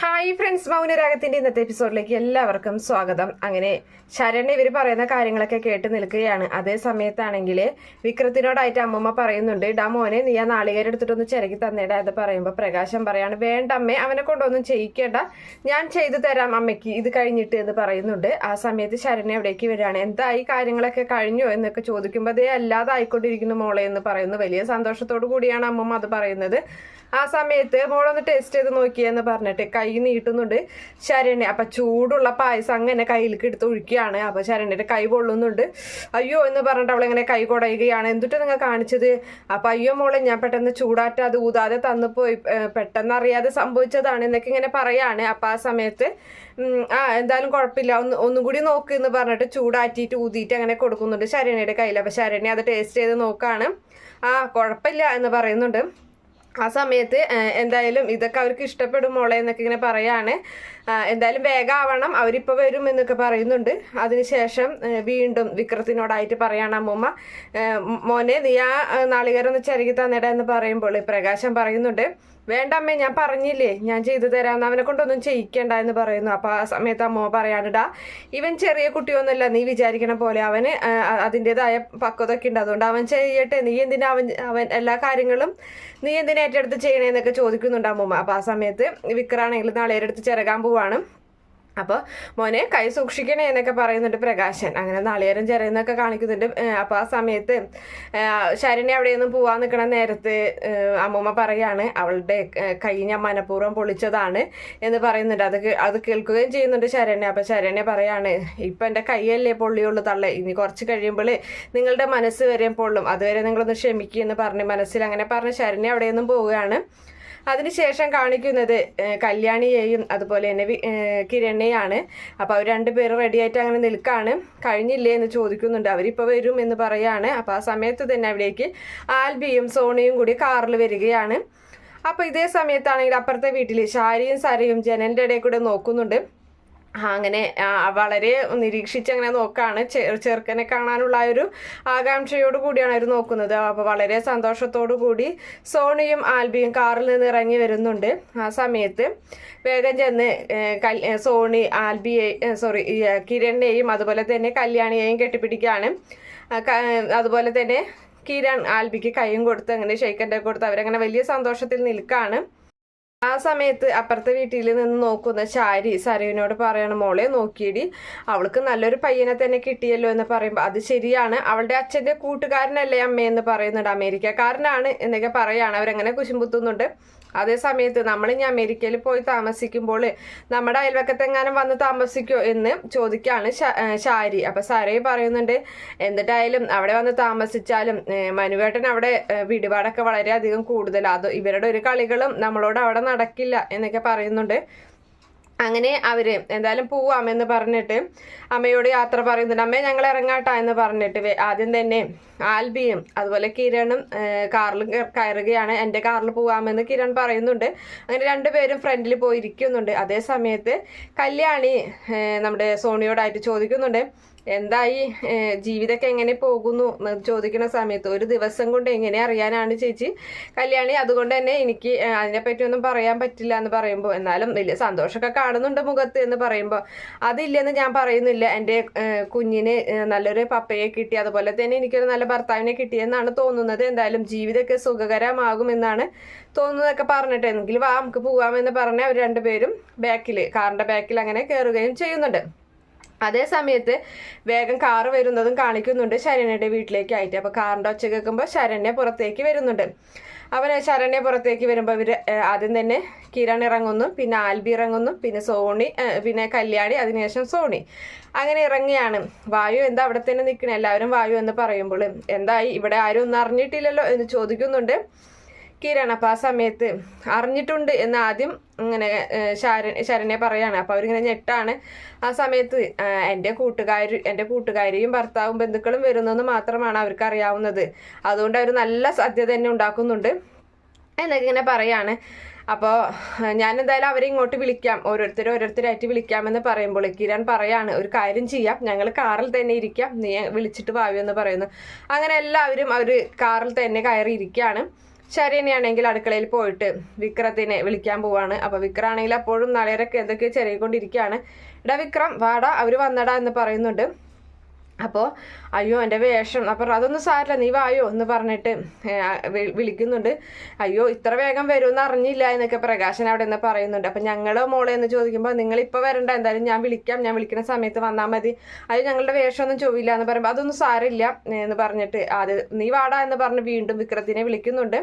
Hi friends മൗനരാഗത്തിന്റെ ഇന്നത്തെ എപ്പിസോഡിലേക്ക് എല്ലാവർക്കും സ്വാഗതം. അങ്ങനെ ശരൺ ഇവർ പറയുന്ന കാര്യങ്ങളൊക്കെ കേട്ട് നിൽക്കുകയാണ്. അതേ സമയത്താണെങ്കിൽ വിക്രത്തിനോടായിട്ട് അമ്മമ്മ പറയുന്നുണ്ട് ഡാ മോനെ നീ ആ നാളികേരം എടുത്തിട്ടൊന്ന് ചിരകി തന്നേടാ അത് പറയുമ്പോൾ പ്രകാശം പറയാണ് വേണ്ട അമ്മേ അവനെ കൊണ്ടൊന്നും ചെയ്യിക്കേണ്ട. ഞാൻ ചെയ്തു തരാം അമ്മയ്ക്ക് ഇത് കഴിഞ്ഞിട്ട് എന്ന് പറയുന്നുണ്ട്. ആ സമയത്ത് ശരൺ എവിടേക്ക് വരികയാണ് എന്താ ഈ കാര്യങ്ങളൊക്കെ കഴിഞ്ഞോ? എന്നൊക്കെ ചോദിക്കുമ്പോൾ അതേ അല്ലാതായിക്കൊണ്ടിരിക്കുന്നു മോളെ എന്ന് പറയുന്നു. വലിയ സന്തോഷത്തോടു കൂടിയാണ് അമ്മമ്മ അത് പറയുന്നത്. ആ സമയത്ത് മോളൊന്ന് ടേസ്റ്റ് ചെയ്ത് നോക്കിയെന്ന് പറഞ്ഞിട്ട് കൈ നീട്ടുന്നുണ്ട് ശരണ്യ അപ്പൊ ചൂടുള്ള പായസം അങ്ങനെ കയ്യിലേക്ക് എടുത്ത് ഒഴിക്കുകയാണ്. അപ്പൊ ശരണ്യന്റെ കൈ പൊള്ളുന്നുണ്ട്. അയ്യോ എന്ന് പറഞ്ഞിട്ട് അവളിങ്ങനെ കൈ കൊടയുകയാണ്. എന്തിട്ട് നിങ്ങൾ കാണിച്ചത്? അപ്പൊ അയ്യോ മോളെ ഞാൻ പെട്ടെന്ന് ചൂടാറ്റ അത് ഊതാതെ തന്നു പോയി. പെട്ടെന്ന് അറിയാതെ സംഭവിച്ചതാണ് എന്നൊക്കെ ഇങ്ങനെ പറയാണ്. അപ്പൊ ആ സമയത്ത് ആ എന്തായാലും കുഴപ്പമില്ല. ഒന്ന് ഒന്നും കൂടി നോക്ക് എന്ന് പറഞ്ഞിട്ട് ചൂടാറ്റിയിട്ട് ഊതിയിട്ട് അങ്ങനെ കൊടുക്കുന്നുണ്ട് ശരണ്യയുടെ കയ്യിൽ. അപ്പൊ ശരണ്യ അത് ടേസ്റ്റ് ചെയ്ത് നോക്കാണ്. ആ കുഴപ്പമില്ല എന്ന് പറയുന്നുണ്ട്. ആ സമയത്ത് എന്തായാലും ഇതൊക്കെ അവർക്ക് ഇഷ്ടപ്പെടും മോളെ എന്നൊക്കെ ഇങ്ങനെ പറയാണ്. എന്തായാലും വേഗം ആവണം അവരിപ്പോൾ വരും എന്നൊക്കെ പറയുന്നുണ്ട്. അതിനുശേഷം വീണ്ടും വിക്രത്തിനോടായിട്ട് പറയാണ് അമ്മൂമ്മ. മോനെ നീ ആ നാളികേരം ഒന്ന് ചിരകി തന്നിട എന്ന് പറയുമ്പോൾ പ്രകാശം പറയുന്നുണ്ട്. വേണ്ട അമ്മേ ഞാൻ പറഞ്ഞില്ലേ? ഞാൻ ചെയ്തു തരാമെന്ന് അവനെ കൊണ്ടൊന്നും ചെയ്യിക്കണ്ട എന്ന് പറയുന്നു. അപ്പോൾ ആ സമയത്ത് അമ്മ പറയാനിടാ ഇവൻ ചെറിയ കുട്ടിയൊന്നുമല്ല. നീ വിചാരിക്കണ പോലെ അവന് അതിന്റെതായ പക്വതൊക്കെ ഉണ്ട്. അതുകൊണ്ട് അവൻ ചെയ്യട്ടെ. നീ എന്തിനാ അവൻ അവൻ എല്ലാ കാര്യങ്ങളും നീ എന്തിനാ ഏറ്റെടുത്ത് ചെയ്യണേന്നൊക്കെ ചോദിക്കുന്നുണ്ട് അമ്മൂമ്മ. അപ്പോൾ ആ സമയത്ത് വിക്രാണെങ്കിൽ നാളേരെടുത്ത് ചിറകാൻ പോവാണ്. അപ്പോൾ മോനെ കൈ സൂക്ഷിക്കണേ എന്നൊക്കെ പറയുന്നുണ്ട് പ്രകാശൻ. അങ്ങനെ നാളികേരം ചെറിയെന്നൊക്കെ കാണിക്കുന്നുണ്ട്. അപ്പോൾ ആ സമയത്ത് ശരണി അവിടെ നിന്ന് പോവാൻ നിൽക്കണ നേരത്ത് അമ്മൂമ്മ പറയാണ് അവളുടെ കൈ ഞാൻ മനഃപൂർവം പൊളിച്ചതാണ് എന്ന് പറയുന്നുണ്ട്. അത് അത് കേൾക്കുകയും ചെയ്യുന്നുണ്ട് ശരണ്യ. അപ്പോൾ ശരണ്യ പറയാണ് ഇപ്പം എന്റെ കൈയല്ലേ പൊള്ളിയുള്ളൂ തള്ളേ. ഇനി കുറച്ച് കഴിയുമ്പോൾ നിങ്ങളുടെ മനസ്സ് വരെയും പൊള്ളും. അതുവരെ നിങ്ങളൊന്ന് ക്ഷമിക്കുക എന്ന് പറഞ്ഞ് മനസ്സിൽ അങ്ങനെ പറഞ്ഞ് ശരണ്യ അവിടെ നിന്നും പോവുകയാണ്. അതിനുശേഷം കാണിക്കുന്നത് കല്യാണിയെയും അതുപോലെ തന്നെ കിരണിനെയാണ്. അപ്പോൾ അവർ രണ്ടുപേരും റെഡി ആയിട്ട് അങ്ങനെ നിൽക്കാണ്. കഴിഞ്ഞില്ലേ എന്ന് ചോദിക്കുന്നുണ്ട്. അവരിപ്പോൾ വരും എന്ന് പറയാണ്. അപ്പോൾ ആ സമയത്ത് തന്നെ അവിടേക്ക് ആൽബിയും സോണിയും കൂടി കാറിൽ വരികയാണ്. അപ്പോൾ ഇതേ സമയത്താണെങ്കിൽ അപ്പുറത്തെ വീട്ടിൽ ഷാരിയും സരയും ജനലിന്റെ ഇടയിൽ കൂടെ നോക്കുന്നുണ്ട്. അങ്ങനെ വളരെ നിരീക്ഷിച്ച് അങ്ങനെ നോക്കാണ്. ചെറു ചെറുക്കനെ കാണാനുള്ള ഒരു ആകാംക്ഷയോട് കൂടിയാണ് അവർ നോക്കുന്നത്. അപ്പോൾ വളരെ സന്തോഷത്തോടു കൂടി സോണിയും ആൽബിയും കാറിൽ നിന്ന് ഇറങ്ങി വരുന്നുണ്ട് ആ സമയത്ത്. വേഗം ചെന്ന് സോണി ആൽബിയെ സോറി കിരണിനെയും അതുപോലെ തന്നെ കല്യാണിയെയും കെട്ടിപ്പിടിക്കുകയാണ് അതുപോലെ തന്നെ കിരൺ ആൽബിക്ക് കൈയും കൊടുത്ത് അങ്ങനെ ഷെയ്ക്കന്റെ കൊടുത്ത് അവരങ്ങനെ വലിയ സന്തോഷത്തിൽ നിൽക്കുകയാണ് ആ സമയത്ത് അപ്പുറത്തെ വീട്ടിൽ നിന്ന് നോക്കുന്ന ചാരി സരുവിനോട് പറയണ മോളെ നോക്കിയിടി. അവൾക്ക് നല്ലൊരു പയ്യനെ തന്നെ കിട്ടിയല്ലോ എന്ന് പറയുമ്പോൾ അത് ശരിയാണ്. അവളുടെ അച്ഛന്റെ കൂട്ടുകാരനല്ലേ അമ്മയെന്ന് പറയുന്നുണ്ട്. അമേരിക്കക്കാരനാണ് എന്നൊക്കെ പറയാണ്. അവരങ്ങനെ കുശുമ്പുത്തുന്നുണ്ട്. അതേ സമയത്ത് നമ്മൾ ഇനി അമേരിക്കയിൽ പോയി താമസിക്കുമ്പോൾ നമ്മുടെ അയൽവക്കത്തെങ്ങാനും വന്ന് താമസിക്കോ എന്ന് ചോദിക്കുകയാണ് ശാരി. അപ്പൊ സാരയെ പറയുന്നുണ്ട് എന്നിട്ടായാലും അവിടെ വന്ന് താമസിച്ചാലും മനുവേട്ടൻ അവിടെ വിടുപാടൊക്കെ വളരെയധികം കൂടുതലാണ് അത് ഇവരുടെ ഒരു കളികളും നമ്മളോട് അവിടെ നടക്കില്ല എന്നൊക്കെ പറയുന്നുണ്ട്. അങ്ങനെ അവർ എന്തായാലും പോവാം എന്ന് പറഞ്ഞിട്ട് അമ്മയോട് യാത്ര പറയുന്നുണ്ട്. അമ്മേ ഞങ്ങൾ ഇറങ്ങാട്ടാ എന്ന് പറഞ്ഞിട്ട് ആദ്യം തന്നെ ആൽബിയും അതുപോലെ കിരണും കാറിൽ കയറുകയാണ്. എന്റെ കാറിൽ പോവാമെന്ന് കിരൺ പറയുന്നുണ്ട്. അങ്ങനെ രണ്ടുപേരും ഫ്രണ്ടിൽ പോയിരിക്കുന്നുണ്ട്. അതേ സമയത്ത് കല്യാണി നമ്മുടെ സോണിയോടായിട്ട് ചോദിക്കുന്നുണ്ട്. എന്തായി? ജീവിതമൊക്കെ എങ്ങനെ പോകുന്നു? ചോദിക്കുന്ന സമയത്ത് ഒരു ദിവസം കൊണ്ട് എങ്ങനെ അറിയാനാണ് ചേച്ചി? കല്യാണി അതുകൊണ്ട് തന്നെ എനിക്ക് അതിനെപ്പറ്റി ഒന്നും പറയാൻ പറ്റില്ല എന്ന് പറയുമ്പോൾ എന്നാലും വലിയ സന്തോഷമൊക്കെ കാണുന്നുണ്ട് മുഖത്ത് എന്ന് പറയുമ്പോൾ. അതില്ലെന്ന് ഞാൻ പറയുന്നില്ല. എന്റെ കുഞ്ഞിന് നല്ലൊരു പപ്പയെ കിട്ടി. അതുപോലെ തന്നെ എനിക്കൊരു നല്ല ഭർത്താവിനെ കിട്ടിയെന്നാണ് തോന്നുന്നത്. എന്തായാലും ജീവിതമൊക്കെ സുഖകരമാകുമെന്നാണ് തോന്നുന്നതൊക്കെ പറഞ്ഞിട്ട് എങ്കിൽ വാ നമുക്ക് പോകാമെന്ന് പറഞ്ഞ് അവർ രണ്ടുപേരും ബാക്കിൽ കാറിന്റെ ബാക്കിൽ അങ്ങനെ കയറുകയും ചെയ്യുന്നുണ്ട്. അതേ സമയത്ത് വേഗം കാറ് വരുന്നതും കാണിക്കുന്നുണ്ട് ശരണ്യയുടെ വീട്ടിലേക്കായിട്ട് അപ്പോൾ കാറിന്റെ ഒച്ച കേൾക്കുമ്പോൾ ശരണ്യ പുറത്തേക്ക് വരുന്നുണ്ട്. അവന് ശരണ്യ പുറത്തേക്ക് വരുമ്പോൾ ഇവർ ആദ്യം തന്നെ കിരൺ ഇറങ്ങുന്നു പിന്നെ ആൽബി ഇറങ്ങുന്നു പിന്നെ സോണി പിന്നെ കല്യാണി അതിനുശേഷം സോണി. അങ്ങനെ ഇറങ്ങിയാണ്. വായു എന്താ അവിടെ തന്നെ നിൽക്കണേ? എല്ലാവരും വായു എന്ന് പറയുമ്പോൾ എന്തായി? ഇവിടെ ആരും ഒന്നും അറിഞ്ഞിട്ടില്ലല്ലോ എന്ന് ചോദിക്കുന്നുണ്ട്. കിരൺ അപ്പം ആ സമയത്ത് അറിഞ്ഞിട്ടുണ്ട് എന്ന് ആദ്യം ഇങ്ങനെ ശരൺ ശരണ്യ പറയാണ്. അപ്പോൾ അവരിങ്ങനെ ഞെട്ടാണ്. ആ സമയത്ത് എന്റെ കൂട്ടുകാർ എന്റെ കൂട്ടുകാരിയും ഭർത്താവും ബന്ധുക്കളും വരുന്നെന്ന് മാത്രമാണ് അവർക്ക് അറിയാവുന്നത്. അതുകൊണ്ട് അവർ നല്ല സദ്യ തന്നെ ഉണ്ടാക്കുന്നുണ്ട് എന്നൊക്കെ ഇങ്ങനെ പറയാണ്. അപ്പോൾ ഞാൻ എന്തായാലും അവരെ ഇങ്ങോട്ട് വിളിക്കാം. ഓരോരുത്തരും ഓരോരുത്തരായിട്ട് വിളിക്കാമെന്ന് പറയുമ്പോൾ കിരൺ പറയാണ് ഒരു കാര്യം ചെയ്യാം. ഞങ്ങൾ കാറിൽ തന്നെ ഇരിക്കാം. നീ വിളിച്ചിട്ട് വാവി എന്ന് പറയുന്നു. അങ്ങനെ എല്ലാവരും അവർ കാറിൽ തന്നെ കയറി ഇരിക്കുകയാണ് ശരണ്യാണെങ്കിൽ അടുക്കളയിൽ പോയിട്ട് വിക്രത്തിനെ വിളിക്കാൻ പോവാണ്. അപ്പോൾ വിക്രാണെങ്കിൽ അപ്പോഴും നളയരൊക്കെ എന്തൊക്കെയോ ചെറിയ കൊണ്ടിരിക്കുകയാണ് എടാ വിക്രം വാടാ അവർ വന്നടാ എന്ന് പറയുന്നുണ്ട്. അപ്പോൾ അയ്യോ എന്റെ വേഷം. അപ്പോൾ അതൊന്നും സാരില്ല നീ വായോ? എന്ന് പറഞ്ഞിട്ട് വിളിക്കുന്നുണ്ട്. അയ്യോ ഇത്ര വേഗം വരുമെന്ന് അറിഞ്ഞില്ല എന്നൊക്കെ പ്രകാശൻ അവിടെ നിന്ന് പറയുന്നുണ്ട്. അപ്പം ഞങ്ങളോ മോളെ? എന്ന് ചോദിക്കുമ്പോൾ നിങ്ങളിപ്പോൾ വരണ്ട എന്തായാലും ഞാൻ വിളിക്കാം. ഞാൻ വിളിക്കുന്ന സമയത്ത് വന്നാൽ മതി. അയ്യോ ഞങ്ങളുടെ വേഷമൊന്നും ചോദില്ല എന്ന് പറയുമ്പോൾ അതൊന്നും സാരില്ല എന്ന് പറഞ്ഞിട്ട് ആദ്യം നീ വാടാ എന്ന് പറഞ്ഞ് വീണ്ടും വിക്രത്തിനെ വിളിക്കുന്നുണ്ട്.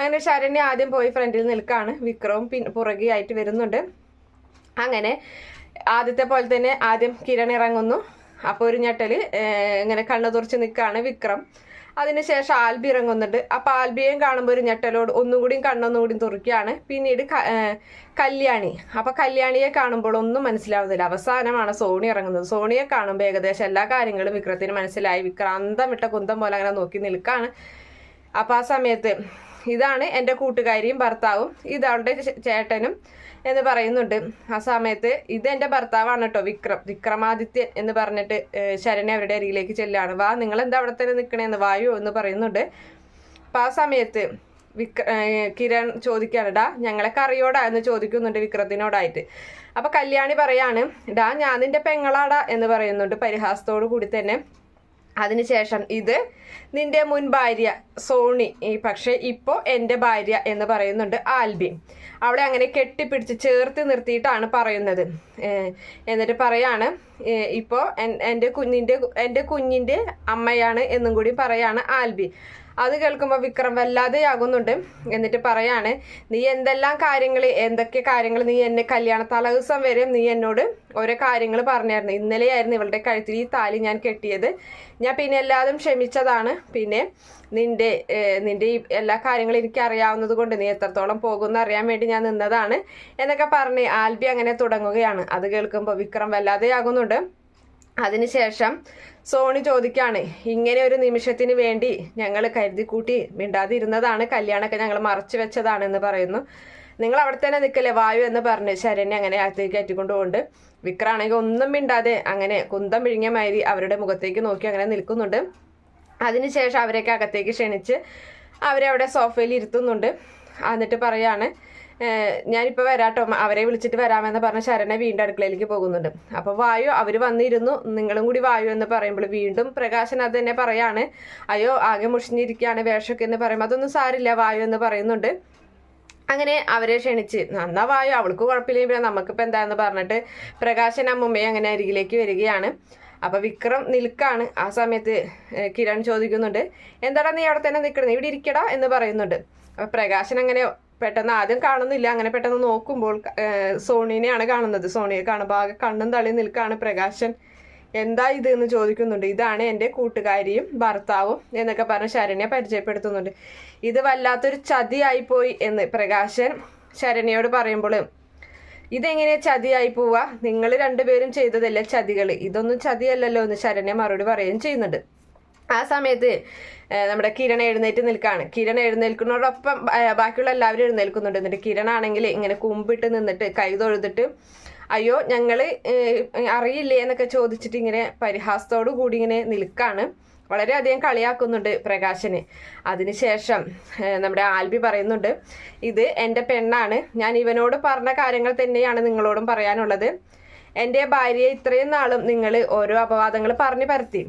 അങ്ങനെ ശരണ്യ ആദ്യം പോയി ഫ്രണ്ടിൽ നിൽക്കുകയാണ് വിക്രവും പിൻ പുറകെ ആയിട്ട് വരുന്നുണ്ട്. അങ്ങനെ ആദ്യത്തെ പോലെ തന്നെ ആദ്യം കിരൺ ഇറങ്ങുന്നു. അപ്പോൾ ഒരു ഞെട്ടൽ ഇങ്ങനെ കണ്ണു തുറച്ച് നിൽക്കുകയാണ് വിക്രം. അതിനുശേഷം ആൽബി ഇറങ്ങുന്നുണ്ട്. അപ്പോൾ ആൽബിയെയും കാണുമ്പോൾ ഒരു ഞെട്ടലോട് ഒന്നും കൂടിയും കണ്ണൊന്നും കൂടിയും തുറക്കുകയാണ്. പിന്നീട് കല്യാണി. അപ്പോൾ കല്യാണിയെ കാണുമ്പോൾ ഒന്നും മനസ്സിലാവുന്നില്ല. അവസാനമാണ് സോണി ഇറങ്ങുന്നത്. സോണിയെ കാണുമ്പോൾ ഏകദേശം എല്ലാ കാര്യങ്ങളും വിക്രത്തിന് മനസ്സിലായി. വിക്രാന്തം ഇട്ട കുന്തം പോലെ അങ്ങനെ നോക്കി നിൽക്കുകയാണ് അപ്പോൾ ആ സമയത്ത് ഇതാണ് എന്റെ കൂട്ടുകാരിയും ഭർത്താവും. ഇതവളുടെ ചേട്ടനും എന്ന് പറയുന്നുണ്ട്. ആ സമയത്ത് ഇത് എന്റെ ഭർത്താവാണ് കേട്ടോ വിക്രം. വിക്രമാദിത്യൻ എന്ന് പറഞ്ഞിട്ട് ശരണെ അവരുടെ അരികിലേക്ക് ചെല്ലാണ് വാ നിങ്ങൾ എന്താ അവിടെ തന്നെ നിൽക്കണേന്ന് വായു എന്ന് പറയുന്നുണ്ട്. അപ്പം ആ സമയത്ത് വിക്ര കിരൺ ചോദിക്കുകയാണ് ഡാ ഞങ്ങളെ കറിയോടാ എന്ന് ചോദിക്കുന്നുണ്ട് വിക്രത്തിനോടായിട്ട്. അപ്പം കല്യാണി പറയാണ് ഡാ ഞാൻ നിന്റെ പെങ്ങളാടാ? എന്ന് പറയുന്നുണ്ട്. പരിഹാസത്തോടു കൂടി തന്നെ അതിനുശേഷം ഇത് നിന്റെ മുൻ ഭാര്യ സോണി പക്ഷേ ഇപ്പോൾ എന്റെ ഭാര്യ എന്ന് പറയുന്നുണ്ട് ആൽബി. അവളെ അങ്ങനെ കെട്ടിപ്പിടിച്ച് ചേർത്ത് നിർത്തിയിട്ടാണ് പറയുന്നത്. എന്നിട്ട് പറയാണ് ഇപ്പോൾ എൻ- എന്റെ കുഞ്ഞിന്റെ എന്റെ കുഞ്ഞിന്റെ അമ്മയാണ് എന്നും കൂടി പറയാണ് ആൽബി. അത് കേൾക്കുമ്പോൾ വിക്രം വല്ലാതെയാകുന്നുണ്ട്. എന്നിട്ട് പറയാണ് നീ എന്തെല്ലാം കാര്യങ്ങൾ എന്തൊക്കെ കാര്യങ്ങൾ നീ എന്നെ കല്യാണ തലേദിവസം വരെ നീ എന്നോട് ഓരോ കാര്യങ്ങൾ പറഞ്ഞായിരുന്നു. ഇന്നലെയായിരുന്നു ഇവളുടെ കഴുത്തിൽ ഈ താലി ഞാൻ കെട്ടിയത്. ഞാൻ പിന്നെ എല്ലാതും ക്ഷമിച്ചതാണ്. പിന്നെ നിന്റെ നിന്റെ ഈ എല്ലാ കാര്യങ്ങളും എനിക്ക് അറിയാവുന്നത് കൊണ്ട് നീ എത്രത്തോളം പോകുമെന്ന് അറിയാൻ വേണ്ടി ഞാൻ നിന്നതാണ് എന്നൊക്കെ പറഞ്ഞ് ആൽബി അങ്ങനെ തുടങ്ങുകയാണ്. അത് കേൾക്കുമ്പോൾ വിക്രം വല്ലാതെയാകുന്നുണ്ട്. അതിനുശേഷം സോണി ചോദിക്കാണ് ഇങ്ങനെ ഒരു നിമിഷത്തിന് വേണ്ടി ഞങ്ങൾ കരുതി കൂട്ടി മിണ്ടാതിരുന്നതാണ് കല്യാണമൊക്കെ ഞങ്ങൾ മറച്ചു വെച്ചതാണെന്ന് പറയുന്നു. നിങ്ങൾ അവിടെ തന്നെ നിൽക്കല്ലേ വായു എന്ന് പറഞ്ഞ് ശരണ്യ അങ്ങനെ അകത്തേക്ക് കയറ്റിക്കൊണ്ട് പോകുന്നുണ്ട് വിക്രാണെങ്കിൽ ഒന്നും മിണ്ടാതെ അങ്ങനെ കുന്തം വിഴുങ്ങിയ മാതിരി അവരുടെ മുഖത്തേക്ക് നോക്കി അങ്ങനെ നിൽക്കുന്നുണ്ട്. അതിനുശേഷം അവരെയൊക്കെ അകത്തേക്ക് ക്ഷണിച്ച് അവരെ അവിടെ സോഫയിൽ ഇരുത്തുന്നുണ്ട്. എന്നിട്ട് പറയാണ് ഞാനിപ്പോൾ വരാട്ടോ. അവരെ വിളിച്ചിട്ട് വരാമെന്ന് പറഞ്ഞ ശരണ വീണ്ടും അടുക്കളയിലേക്ക് പോകുന്നുണ്ട്. അപ്പോൾ വായു അവർ വന്നിരുന്നു. നിങ്ങളും കൂടി വായു എന്ന് പറയുമ്പോൾ വീണ്ടും പ്രകാശൻ അത് തന്നെ പറയാണ്. അയ്യോ ആകെ മുഷിഞ്ഞിരിക്കുകയാണ് വേഷമൊക്കെ എന്ന് പറയുമ്പോൾ അതൊന്നും സാരില്ല വായു എന്ന് പറയുന്നുണ്ട്. അങ്ങനെ അവരെ ക്ഷണിച്ച് നന്നാ വായു അവൾക്ക് കുഴപ്പമില്ലെങ്കിൽ പിന്നെ നമുക്കിപ്പോൾ എന്താന്ന് പറഞ്ഞിട്ട് പ്രകാശൻ അമ്മുമ്മയെ അങ്ങനെ അരികിലേക്ക് വരികയാണ്. അപ്പൊ വിക്രം നിൽക്കാണ്. ആ സമയത്ത് കിരൺ ചോദിക്കുന്നുണ്ട് എന്താടാ നീ അവിടെ തന്നെ നിൽക്കണേ ഇവിടെ ഇരിക്കടാ? എന്ന് പറയുന്നുണ്ട്. അപ്പൊ പ്രകാശൻ അങ്ങനെ പെട്ടെന്ന് ആദ്യം കാണുന്നില്ല. അങ്ങനെ പെട്ടെന്ന് നോക്കുമ്പോൾ സോണീനെയാണ് കാണുന്നത്. സോണിയെ കാണുമ്പോൾ ആകെ കണ്ണും തള്ളി നിൽക്കുകയാണ് പ്രകാശൻ. എന്താ ഇത് എന്ന് ചോദിക്കുന്നുണ്ട്. ഇതാണ് എന്റെ കൂട്ടുകാരിയും ഭർത്താവും എന്നൊക്കെ പറഞ്ഞ് ശരണ്യ പരിചയപ്പെടുത്തുന്നുണ്ട്. ഇത് വല്ലാത്തൊരു ചതിയായിപ്പോയി എന്ന് പ്രകാശൻ ശരണ്യയോട് പറയുമ്പോൾ ഇതെങ്ങനെ ചതിയായി പോവാ? നിങ്ങൾ രണ്ടുപേരും ചെയ്തതല്ലേ ചതികൾ ഇതൊന്നും ചതിയല്ലല്ലോ എന്ന് ശരണ്യ മറുപടി പറയുകയും ചെയ്യുന്നുണ്ട്. ആ സമയത്ത് നമ്മുടെ കിരൺ എഴുന്നേറ്റ് നിൽക്കുകയാണ് കിരൺ എഴുന്നേൽക്കുന്നതോടൊപ്പം ബാക്കിയുള്ള എല്ലാവരും എഴുന്നേൽക്കുന്നുണ്ട്. എന്നിട്ട് കിരൺ ആണെങ്കിൽ ഇങ്ങനെ കുമ്പിട്ട് നിന്നിട്ട് കൈ തൊഴുതിട്ട് അയ്യോ ഞങ്ങൾ അറിയില്ലേ? എന്നൊക്കെ ചോദിച്ചിട്ട് ഇങ്ങനെ പരിഹാസത്തോടു കൂടി ഇങ്ങനെ നിൽക്കാണ്. വളരെയധികം കളിയാക്കുന്നുണ്ട് പ്രകാശന്. അതിനുശേഷം ശേഷം നമ്മുടെ ആൽബി പറയുന്നുണ്ട് ഇത് എന്റെ പെണ്ണാണ്. ഞാൻ ഇവനോട് പറഞ്ഞ കാര്യങ്ങൾ തന്നെയാണ് നിങ്ങളോടും പറയാനുള്ളത്. എന്റെ ഭാര്യയെ ഇത്രയും നാളും നിങ്ങൾ ഓരോ അപവാദങ്ങൾ പറഞ്ഞു പരത്തി.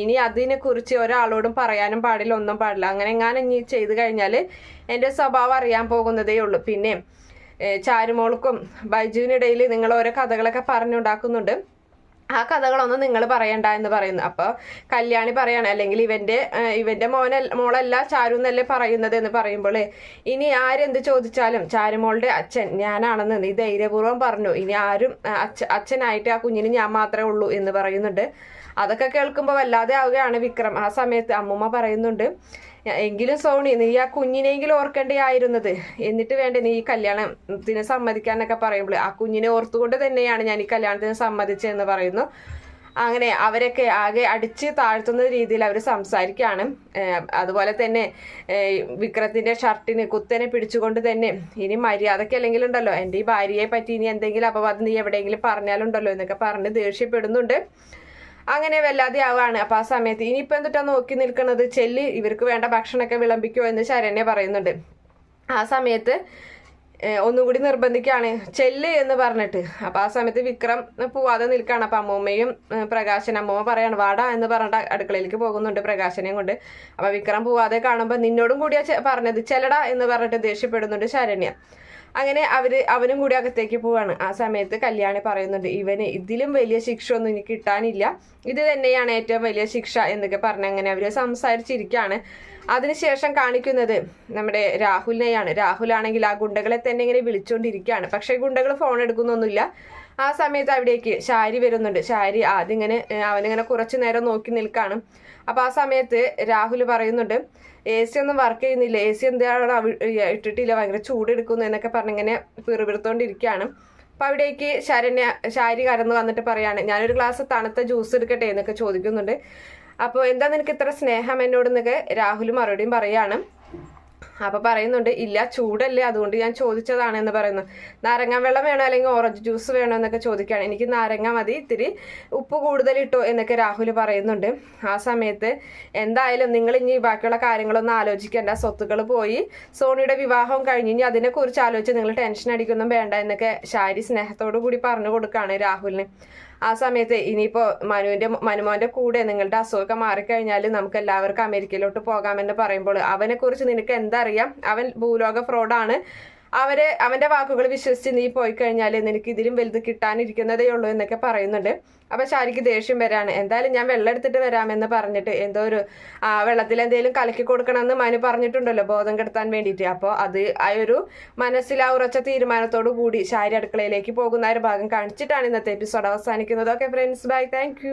ഇനി അതിനെക്കുറിച്ച് ഒരാളോടും പറയാനും പാടില്ല ഒന്നും പാടില്ല. അങ്ങനെ ഞാൻ ഇനി ചെയ്തു കഴിഞ്ഞാൽ എന്റെ സ്വഭാവം അറിയാൻ പോകുന്നതേ ഉള്ളൂ. പിന്നെ ചാരുമോൾക്കും ബൈജുവിനിടയിൽ നിങ്ങൾ ഓരോ കഥകളൊക്കെ പറഞ്ഞുണ്ടാക്കുന്നുണ്ട്. ആ കഥകളൊന്നും നിങ്ങൾ പറയണ്ട എന്ന് പറയുന്നു. അപ്പോൾ കല്യാണി പറയാണ് അല്ലെങ്കിൽ ഇവന്റെ ഇവന്റെ മോന മോളല്ല ചാരു എന്നല്ലേ പറയുന്നത് എന്ന് പറയുമ്പോൾ ഇനി ആരെന്ത് ചോദിച്ചാലും ചാരുമോളുടെ അച്ഛൻ ഞാനാണെന്ന് നീ ധൈര്യപൂർവം പറഞ്ഞു. ഇനി ആരും അച്ഛ അച്ഛനായിട്ട് ആ കുഞ്ഞിന് ഞാൻ മാത്രമേ ഉള്ളൂ എന്ന് പറയുന്നുണ്ട്. അതൊക്കെ കേൾക്കുമ്പോൾ വല്ലാതെ ആവുകയാണ് വിക്രം. ആ സമയത്ത് അമ്മൂമ്മ പറയുന്നുണ്ട് എങ്കിലും സോണി നീ ആ കുഞ്ഞിനെങ്കിലും ഓർക്കേണ്ടയായിരുന്നത്. എന്നിട്ട് വേണ്ടേ നീ ഈ കല്യാണത്തിന് സമ്മതിക്കാനൊക്കെ പറയുമ്പോൾ ആ കുഞ്ഞിനെ ഓർത്തുകൊണ്ട് തന്നെയാണ് ഞാൻ ഈ കല്യാണത്തിന് സമ്മതിച്ചതെന്ന് പറയുന്നു. അങ്ങനെ അവരൊക്കെ ആകെ അടിച്ച് താഴ്ത്തുന്ന രീതിയിൽ അവർ സംസാരിക്കുകയാണ് അതുപോലെ തന്നെ വിക്രത്തിന്റെ ഷർട്ടിന് കുത്തനെ പിടിച്ചുകൊണ്ട് തന്നെ ഇനി മര്യാദയ്ക്ക് അല്ലെങ്കിൽ ഉണ്ടല്ലോ എന്റെ ഈ ഭാര്യയെ പറ്റി ഇനി എന്തെങ്കിലും അപവാദം നീ എവിടെയെങ്കിലും പറഞ്ഞാലുണ്ടല്ലോ എന്നൊക്കെ പറഞ്ഞ് ദേഷ്യപ്പെടുന്നുണ്ട്. അങ്ങനെ വല്ലാതെ ആവുകയാണ് അപ്പൊ ആ സമയത്ത് ഇനിയിപ്പോ എന്തിട്ടാ നോക്കി നിൽക്കുന്നത് ചെല്ലി ഇവർക്ക് വേണ്ട ഭക്ഷണമൊക്കെ വിളമ്പിക്കോ എന്ന് ശരണ്യ പറയുന്നുണ്ട്. ആ സമയത്ത് ഒന്നും കൂടി നിർബന്ധിക്കുകയാണ്. ചെല്ല് എന്ന് പറഞ്ഞിട്ട്. അപ്പൊ ആ സമയത്ത് വിക്രം പോവാതെ നിൽക്കുകയാണ് അപ്പൊ അമ്മൂമ്മയും പ്രകാശൻ അമ്മൂമ്മ പറയാണ് വാടാ എന്ന് പറഞ്ഞിട്ട് അടുക്കളയിലേക്ക് പോകുന്നുണ്ട് പ്രകാശനെയും കൊണ്ട്. അപ്പൊ വിക്രം പോവാതെ കാണുമ്പോൾ നിന്നോടും കൂടിയാ പറഞ്ഞത് ചെല്ലടാ എന്ന് പറഞ്ഞിട്ട് ദേഷ്യപ്പെടുന്നുണ്ട് ശരണ്യ. അങ്ങനെ അവർ അവനും കൂടി അകത്തേക്ക് പോവാണ്. ആ സമയത്ത് കല്യാണി പറയുന്നുണ്ട് ഇവന് ഇതിലും വലിയ ശിക്ഷ ഒന്നും ഇനി കിട്ടാനില്ല. ഇത് തന്നെയാണ് ഏറ്റവും വലിയ ശിക്ഷ എന്നൊക്കെ പറഞ്ഞ് അങ്ങനെ അവർ സംസാരിച്ചിരിക്കുകയാണ് അതിനുശേഷം കാണിക്കുന്നത് നമ്മുടെ രാഹുലിനെയാണ്. രാഹുലാണെങ്കിൽ ആ ഗുണ്ടകളെ തന്നെ ഇങ്ങനെ വിളിച്ചുകൊണ്ടിരിക്കുകയാണ് പക്ഷേ ഗുണ്ടകൾ ഫോൺ എടുക്കുന്നൊന്നുമില്ല. ആ സമയത്ത് അവിടേക്ക് ശാരി വരുന്നുണ്ട്. ശാരി ആദ്യം ഇങ്ങനെ അവനിങ്ങനെ കുറച്ചു നേരം നോക്കി നിൽക്കാണ്. അപ്പൊ ആ സമയത്ത് രാഹുൽ പറയുന്നുണ്ട് എ സി ഒന്നും വർക്ക് ചെയ്യുന്നില്ല. എ സി എന്താണ് ഇട്ടിട്ടില്ല? ഭയങ്കര ചൂടെടുക്കുന്നു എന്നൊക്കെ പറഞ്ഞിങ്ങനെ പിറുപിറുത്തോണ്ടിരിക്കുകയാണ്. അപ്പൊ അവിടേക്ക് ശരണ്യ ശാരി കടന്നു വന്നിട്ട് പറയാണ് ഞാനൊരു ഗ്ലാസ് തണുത്ത ജ്യൂസ് എടുക്കട്ടെ? എന്നൊക്കെ ചോദിക്കുന്നുണ്ട്. അപ്പോൾ എന്താ നിനക്ക് ഇത്ര സ്നേഹം എന്നോട്? എന്നൊക്കെ രാഹുൽ മറുപടിയും പറയാണ്. അപ്പൊ പറയുന്നുണ്ട് ഇല്ല ചൂടല്ലേ അതുകൊണ്ട് ഞാൻ ചോദിച്ചതാണ് എന്ന് പറയുന്നു. നാരങ്ങ വെള്ളം വേണോ? അല്ലെങ്കിൽ ഓറഞ്ച് ജ്യൂസ് വേണോ? എന്നൊക്കെ ചോദിക്കുകയാണ്. എനിക്ക് നാരങ്ങ മതി ഇത്തിരി ഉപ്പ് കൂടുതൽ ഇട്ടോ? എന്നൊക്കെ രാഹുൽ പറയുന്നുണ്ട്. ആ സമയത്ത് എന്തായാലും നിങ്ങൾ ഇനി ബാക്കിയുള്ള കാര്യങ്ങളൊന്നും ആലോചിക്കേണ്ട. സ്വത്തുക്കൾ പോയി സോണിയുടെ വിവാഹം കഴിഞ്ഞ് ഇനി അതിനെക്കുറിച്ച് ആലോചിച്ച് നിങ്ങൾ ടെൻഷൻ അടിക്കൊന്നും വേണ്ട എന്നൊക്കെ ശാരി സ്നേഹത്തോടു കൂടി പറഞ്ഞു കൊടുക്കുകയാണ് രാഹുലിന്. ആ സമയത്ത് ഇനിയിപ്പോ മനുവിന്റെ മനുമോന്റെ കൂടെ നിങ്ങളുടെ അസുഖമൊക്കെ മാറിക്കഴിഞ്ഞാൽ നമുക്ക് എല്ലാവർക്കും അമേരിക്കയിലോട്ട് പോകാമെന്ന് പറയുമ്പോൾ അവനെക്കുറിച്ച് നിനക്ക് എന്തറിയാം? അവൻ ഭൂലോക ഫ്രോഡാണ് അവരെ അവന്റെ വാക്കുകൾ വിശ്വസിച്ച് നീ പോയി കഴിഞ്ഞാൽ നിനക്ക് ഇതിലും വലുത് കിട്ടാനിരിക്കുന്നതേ ഉള്ളൂ എന്നൊക്കെ പറയുന്നുണ്ട്. അപ്പൊ ശാരിക്ക് ദേഷ്യം വരാണ്. എന്തായാലും ഞാൻ വെള്ളം എടുത്തിട്ട് വരാമെന്ന് പറഞ്ഞിട്ട് എന്തോ ഒരു ആ വെള്ളത്തിൽ എന്തെങ്കിലും കലക്കി കൊടുക്കണമെന്ന് മനു പറഞ്ഞിട്ടുണ്ടല്ലോ ബോധം കെടുത്താൻ വേണ്ടിയിട്ട്. അപ്പോൾ അത് ആ ഒരു മനസ്സിൽ ആ ഉറച്ച തീരുമാനത്തോടു കൂടി ശാരി അടുക്കളയിലേക്ക് പോകുന്ന ഒരു ഭാഗം കാണിച്ചിട്ടാണ് ഇന്നത്തെ എപ്പിസോഡ് അവസാനിക്കുന്നത്. Okay friends bye thank